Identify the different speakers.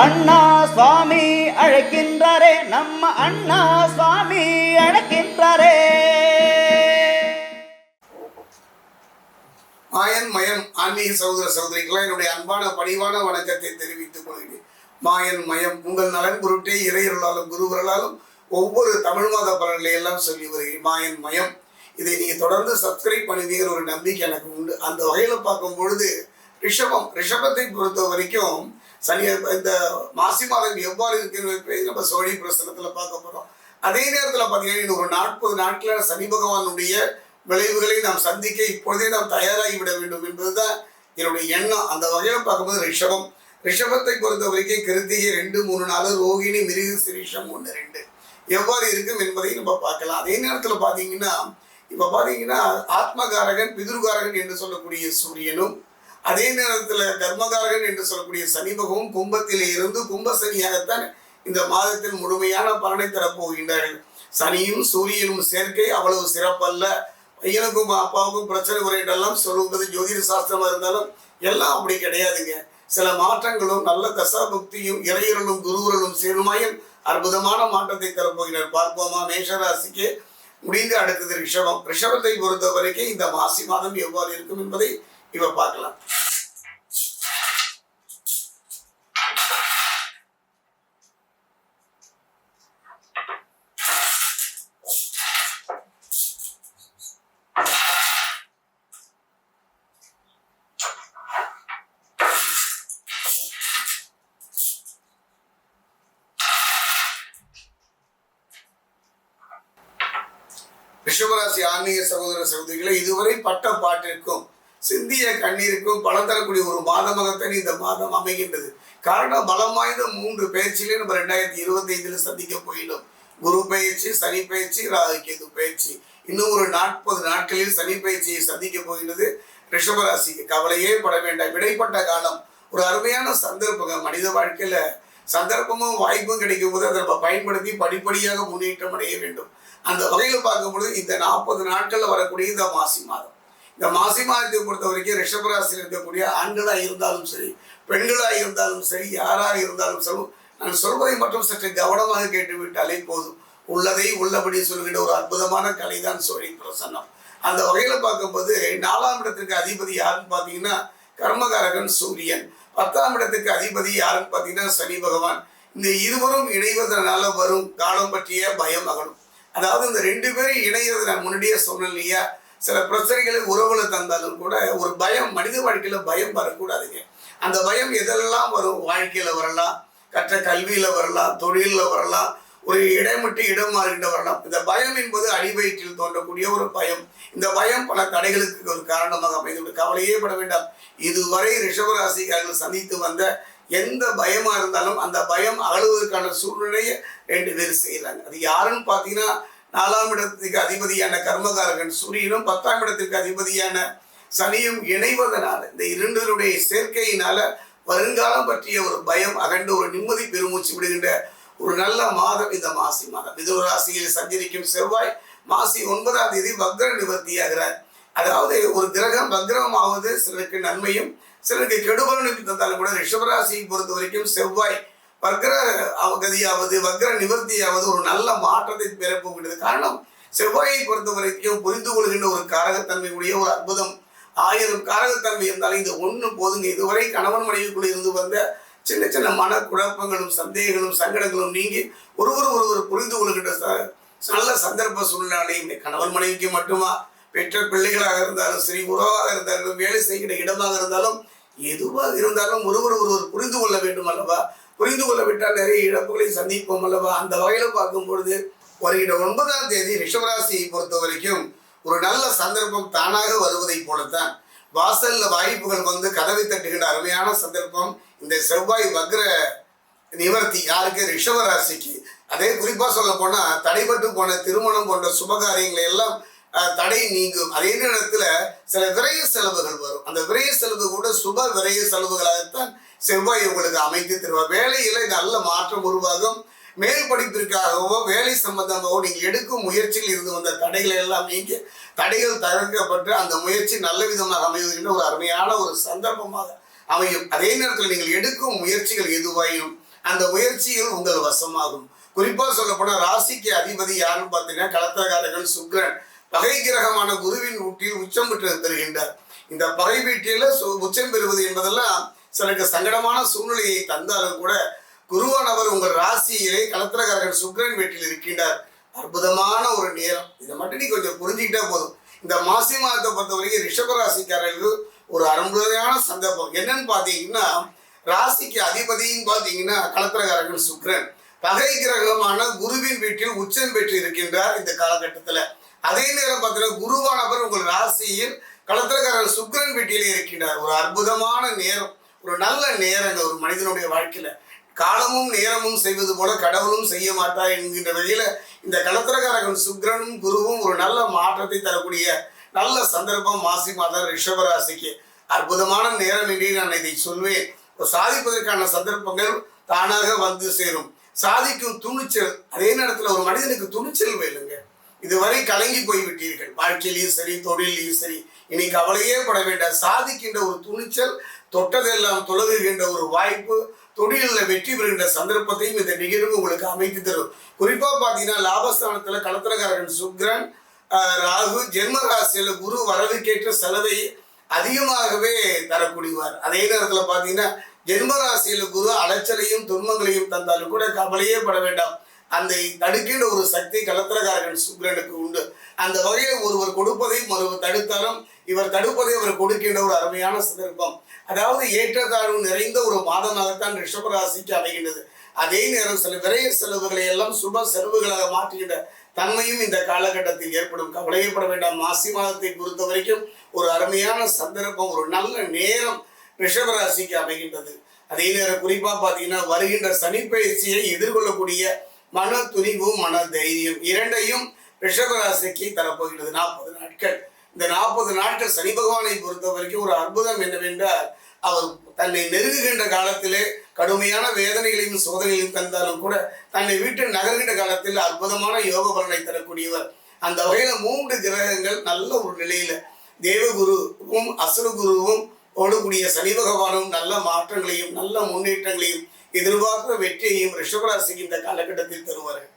Speaker 1: அண்ணா சுவாமி அழைக்கின்றாரே நம்ம அண்ணா சுவாமி அழைக்கின்றாரே.
Speaker 2: மாயன் மயம் ஆன்மீக சகோதர சகோதரிக்கெல்லாம் என்னுடைய அன்பான பணிவான வணக்கத்தை தெரிவித்துக் கொள்கிறேன். மாயன் மயம் உங்கள் நலன் பொருட்டே இறையருளாலும் குருவர்களாலும் ஒவ்வொரு தமிழ் மாத பலன்களை எல்லாம் சொல்லி வருகிறேன். மாயன் மயம் இதை நீங்கள் தொடர்ந்து சப்ஸ்கிரைப் பண்ணுவீங்கிற ஒரு நம்பிக்கை எனக்கு உண்டு. அந்த வகையில் பார்க்கும் பொழுது ரிஷபம் ரிஷபத்தை பொறுத்த வரைக்கும் சனி இந்த மாசி மாதம் எவ்வாறு இருக்கிறது நம்ம சோழி பிரசனத்தில் பார்க்க போகிறோம் அதே நேரத்தில் பார்த்தீங்கன்னா இன்னும் ஒரு நாற்பது நாட்களில் சனி பகவானுடைய விளைவுகளை நாம் சந்திக்க இப்பொழுதே நாம் தயாராகி விட வேண்டும் என்பதுதான் என்னுடைய எண்ணம். அந்த வகையில் பார்க்கும்போது ரிஷபம் ரிஷபத்தை பொறுத்த வரைக்கும் கிருத்திகை ரெண்டு மூணு நாலு ரோகிணி மிருக சிரிஷம் ஒன்று ரெண்டு. எவ்வாறு இருக்கும் என்பதை நம்ம பார்க்கலாம். அதே நேரத்தில் பார்த்தீங்கன்னா இப்போ பார்த்தீங்கன்னா ஆத்மகாரகன் பிதுர்காரகன் என்று சொல்லக்கூடிய சூரியனும் அதே நேரத்தில் கர்மகாரகன் என்று சொல்லக்கூடிய சனி பகவான் கும்பத்திலே இருந்து கும்ப சனியாகத்தான் இந்த மாதத்தில் முழுமையான பலனை தரப்போகின்றார்கள். சனியும் சூரியனும் சேர்க்கை அவ்வளவு சிறப்பல்ல. பையனுக்கும் அப்பாவுக்கும் பிரச்சனை முறையிட்டெல்லாம் சொல்லுவது ஜோதிட சாஸ்திரமா இருந்தாலும் எல்லாம் அப்படி கிடையாதுங்க. சில மாற்றங்களும் நல்ல தசாபக்தியும் இறையர்களும் குருவர்களும் சேருமாயும் அற்புதமான மாற்றத்தை தரப்போகிறார் பார்ப்போமா மேஷராசிக்கு முடிந்து அடுத்தது ரிஷபம். ரிஷபத்தை பொறுத்த வரைக்கும் இந்த மாசி மாதம் எவ்வாறு இருக்கும் என்பதை இப்ப பார்க்கலாம். ரிஷபராசி ஆன்மீக சகோதர சகோதரிகளை இதுவரை பட்ட பாட்டிற்கும் சிந்திய கண்ணீருக்கும் பலம் தரக்கூடிய ஒரு மாதமாகத்தான் இந்த மாதம் அமைகின்றது. காரணம் பலம் வாய்ந்த மூன்று பயிற்சியிலே நம்ம ரெண்டாயிரத்தி இருபத்தி ஐந்துல சந்திக்க போயிடும் குரு பயிற்சி சனி பயிற்சி ராகு கேது பயிற்சி. இன்னும் ஒரு நாற்பது நாட்களில் சனி பயிற்சியை சந்திக்க போகின்றது ரிஷபராசிக்கு கவலையே பட வேண்டாம். இடைப்பட்ட காலம். ஒரு அருமையான சந்தர்ப்பங்க மனித வாழ்க்கையில சந்தர்ப்பமும் வாய்ப்பும் கிடைக்கும் போது அதை நம்ம பயன்படுத்தி படிப்படியாக முன்னேற்றம் அடைய வேண்டும். அந்த வகையில் பார்க்கும்பொழுது இந்த நாற்பது நாட்களில் வரக்கூடிய இந்த மாசி மாதம். இந்த மாசி மாதத்தை பொறுத்த வரைக்கும் ரிஷபராசியில் இருக்கக்கூடிய ஆண்களாக இருந்தாலும் சரி பெண்களாக இருந்தாலும் சரி யாராக இருந்தாலும் சரி நான் சொல்வதை மட்டும் சற்று கவனமாக கேட்டுவிட்டாலே போதும். உள்ளதை உள்ளபடி சொல்கிற ஒரு அற்புதமான கலை தான் சோழி பிரசன்னம். அந்த வகையில் பார்க்கும்போது நாலாம் இடத்திற்கு அதிபதி யாருன்னு பார்த்தீங்கன்னா கர்மகாரகன் சூரியன். பத்தாம் இடத்துக்கு அதிபதி யாருன்னு பார்த்தீங்கன்னா சனி பகவான். இந்த இருவரும் இணைவதனால வரும் காலம் பற்றிய பயம் அகலும். அதாவது இந்த ரெண்டு பேரும் இணைகிறது நான் முன்னாடியே சொன்னேன் இல்லையா? சில பிரச்சனைகளை உறவுல தந்தாலும் கூட ஒரு பயம் மனித வாழ்க்கையில் பயம் வரக்கூடாதுங்க. அந்த பயம் எதெல்லாம் வரும்? வாழ்க்கையில் வரலாம் கற்ற கல்வியில் வரலாம் தொழிலில் வரலாம் ஒரு இடமிட்டு இடம் மாறுகின்ற வரலாம். இந்த பயம் என்பது அடிவயிற்றில் தோன்றக்கூடிய ஒரு பயம். இந்த பயம் பல தடைகளுக்கு ஒரு காரணமாக அமைந்து கவலையே பட வேண்டாம். இதுவரை ரிஷபராசிக்காரர்கள் சந்தித்து வந்த எந்த பயமாக இருந்தாலும் அந்த பயம் அகழுவதற்கான சூழ்நிலையை ரெண்டு பேர் செய்கிறாங்க அது யாருன்னு பார்த்தீங்கன்னா நாலாம் இடத்துக்கு அதிபதியான கர்மகாரகன் சூரியனும் பத்தாம் இடத்திற்கு அதிபதியான சனியும் இணைவதனால இந்த இரண்டருடைய சேர்க்கையினால வருங்காலம் பற்றிய ஒரு பயம் அகண்டு ஒரு நிம்மதி பெருமூச்சு விடுகின்ற ஒரு நல்ல மாதம் இந்த மாசி மாதம். மிதுன ராசியில் சஞ்சரிக்கும் செவ்வாய் மாசி ஒன்பதாம் தேதி வக்ர நிவர்த்தியாகிறார் அதாவது ஒரு கிரகம் வக்ரமாவது சிலருக்கு நன்மையும் சிலருக்கு கெடுபலனுக்கு தந்தாலும் கூட ரிஷபராசியை பொறுத்த வரைக்கும் செவ்வாய் வக்ர அவகதியாவது வக்ர நிவர்த்தியாவது ஒரு நல்ல மாற்றத்தை பெறப்போகின்றது. காரணம் செவ்வாயை பொறுத்த வரைக்கும் புரிந்து கொள்கின்ற ஒரு காரகத்தன்மை உடைய ஒரு அற்புதம். ஆயிரம் காரகத்தன்மை இருந்தாலும் இந்த ஒன்று போதுங்க. இதுவரை கணவன் மனைவிக்குள்ளே இருந்து வந்த சின்ன சின்ன மன குழப்பங்களும் சந்தேகங்களும் சங்கடங்களும் நீங்கி ஒருவர் ஒருவர் புரிந்து கொள்கின்ற நல்ல சந்தர்ப்ப சூழ்நிலை கணவன் மனைவிக்கு மட்டுமா? பெற்ற பிள்ளைகளாக இருந்தாலும் சரி உறவாக இருந்தாலும் வேலை செய்கிற இடமாக இருந்தாலும் எதுவாக இருந்தாலும் ஒருவர் ஒருவர் புரிந்து கொள்ள வேண்டும் அல்லவா? புரிந்து கொள்ளவிட்டால் நிறைய இழப்புகளை சந்திப்போம் அல்லவா? அந்த வகையில் பார்க்கும் பொழுது வருகிற ஒன்பதாம் தேதி ரிஷபராசியை பொறுத்த வரைக்கும் ஒரு நல்ல சந்தர்ப்பம் தானாக வருவதைப் போலத்தான். வாசல்ல வாய்ப்புகள் வந்து கதவை தட்டுகின்ற அருமையான சந்தர்ப்பம். இந்த செவ்வாய் வக்ர நிவர்த்தி யாருக்கு? ரிஷவராசிக்கு அதே குறிப்பா சொல்ல போனா தடைபட்டு போன திருமணம் போன்ற சுபகாரியங்களை எல்லாம் தடை நீங்கும். அதே நேரத்துல சில விரைய செலவுகள் வரும். அந்த விரைய செலவு கூட சுப விரைய செலவுகளாகத்தான் செவ்வாய் உங்களுக்கு அமைத்து தருவார். வேலையில நல்ல மாற்றம் உருவாகும். மேல் படிப்பிற்காகவோ வேலை சம்பந்தமாகவோ நீங்கள் எடுக்கும் முயற்சியில் இருந்து வந்த தடைகளை எல்லாம் நீங்க தடைகள் தவிர்க்கப்பட்டு அந்த முயற்சி நல்ல விதமாக அமைவதுகின்ற ஒரு அருமையான ஒரு சந்தர்ப்பமாக அமையும். அதே நேரத்தில் நீங்கள் எடுக்கும் முயற்சிகள் எதுவாயும் அந்த முயற்சிகள் உங்கள் வசமாகும். குறிப்பாக சொல்லப்போனால் ராசிக்கு அதிபதி யாருன்னு பார்த்தீங்கன்னா கலத்தகாரகன் சுக்ரன். பகை கிரகமான குருவின் ஊட்டியில் உச்சம் பெற்று பெறுகின்றார் இந்த பகை வீட்டில சு- உச்சம் பெறுவது என்பதெல்லாம் சிலருக்கு சங்கடமான சூழ்நிலையை தந்தாலும் கூட குருவானவர் உங்கள் ராசியிலே கலத்திரகாரகன் சுக்கரன் வீட்டில் இருக்கின்றார். அற்புதமான ஒரு நேரம். இதை மட்டும் நீ கொஞ்சம் புரிஞ்சுக்கிட்டா போதும். இந்த மாசி மாதத்தை பொறுத்த வரைக்கும் ரிஷப ராசிக்காரர்களுக்கு ஒரு அரும்புதையான சந்தர்ப்பம். என்னன்னு பார்த்தீங்கன்னா ராசிக்கு அதிபதின்னு பார்த்தீங்கன்னா கலத்திரகாரகன் சுக்கரன். பகை கிரகமான குருவின் வீட்டில் உச்சம் பெற்று இருக்கின்றார் இந்த காலகட்டத்தில். அதே நேரம் பார்த்தீங்கன்னா குருவானவர் உங்கள் ராசியில் கலத்திரக்காரர் சுக்கரன் வீட்டிலே இருக்கின்றார். ஒரு அற்புதமான நேரம். ஒரு நல்ல நேரங்க ஒரு மனிதனுடைய வாழ்க்கையில. காலமும் நேரமும் செய்வது போல கடவுளும் செய்ய மாட்டார் என்கின்ற வகையில இந்த கலத்திரகாரகன் சுக்கிரனும் குருவும் ஒரு நல்ல மாற்றத்தை தரக்கூடிய நல்ல சந்தர்ப்பம் மாசி மாதம் ரிஷபராசிக்கு. அற்புதமான நேரம் என்றே நான் இதை சொல்வேன். சாதிப்பதற்கான சந்தர்ப்பங்கள் தானாக வந்து சேரும். சாதிக்கும் துணிச்சல் அதே நேரத்தில் ஒரு மனிதனுக்கு துணிச்சல் வேணுங்க. இதுவரை கலங்கி போய்விட்டீர்கள். வாழ்க்கையிலையும் சரி தொழிலையும் சரி இனி கவலையே பட வேண்டாம். சாதிக்கின்ற ஒரு துணிச்சல் தொட்டதெல்லாம் துளகுகின்ற ஒரு வாய்ப்பு தொழிலில் வெற்றி பெறுகின்ற சந்தர்ப்பத்தையும் இந்த நிகழ்வு உங்களுக்கு அமைத்து தரும். குறிப்பா பார்த்தீங்கன்னா லாபஸ்தானத்துல கலத்திரக்காரகன் சுக்ரன் ராகு ஜென்ம ராசியில குரு வரவுக்கேற்ற செலவை அதிகமாகவே தரக்கூடியவார். அதே நேரத்தில் பார்த்தீங்கன்னா ஜென்ம ராசியில குரு அலைச்சலையும் துன்பங்களையும் தந்தாலும் கூட கவலையே பட வேண்டாம். அந்த தடுக்கின்ற ஒரு சக்தி கலத்திரக்காரர்கள் சுக்கிரனுக்கு உண்டு. அந்த வகையில் ஒருவர் கொடுப்பதை ஒருவர் தடுத்தாலும் இவர் தடுப்பதை அவர் கொடுக்கின்ற ஒரு அருமையான சந்தர்ப்பம். அதாவது ஏற்றத்தாழ்வு நிறைந்த ஒரு மாதமாகத்தான் ரிஷபராசிக்கு அமைகின்றது. அதே நேரம் சில விரைய செலவுகளை எல்லாம் சுப செலவுகளாக மாற்றுகின்ற தன்மையும் இந்த காலகட்டத்தில் ஏற்படும். கவலையப்பட வேண்டாம். மாசி மாதத்தை பொறுத்த வரைக்கும் ஒரு அருமையான சந்தர்ப்பம் ஒரு நல்ல நேரம் ரிஷபராசிக்கு அமைகின்றது. அதே நேரம் குறிப்பாக பார்த்தீங்கன்னா வருகின்ற சனிப்பயிற்சியை எதிர்கொள்ளக்கூடிய மன துணிவு மன தைரியம் இரண்டையும் ரிஷபராசிக்கு தரப்போகிறது. நாற்பது நாட்கள். இந்த நாற்பது நாட்கள் சனி பகவானை பொறுத்த வரைக்கும் ஒரு அற்புதம் என்னவென்றால் அவர் தன்னை நெருங்குகின்ற காலத்திலே கடுமையான வேதனைகளையும் சோதனைகளையும் தந்தாலும் கூட தன்னை வீட்டில் நகர்கின்ற காலத்தில் அற்புதமான யோக பலனை தரக்கூடியவர். அந்த வகையில மூன்று கிரகங்கள் நல்ல ஒரு நிலையில தேவகுருவும் அசுரகுருவும் ஓடக்கூடிய சனி பகவானும் நல்ல மாற்றங்களையும் நல்ல முன்னேற்றங்களையும் எதிர்பார்க்கிற வெற்றியையும் ரிஷபராசிக்கு இந்த காலகட்டத்தில் தருவார்கள்.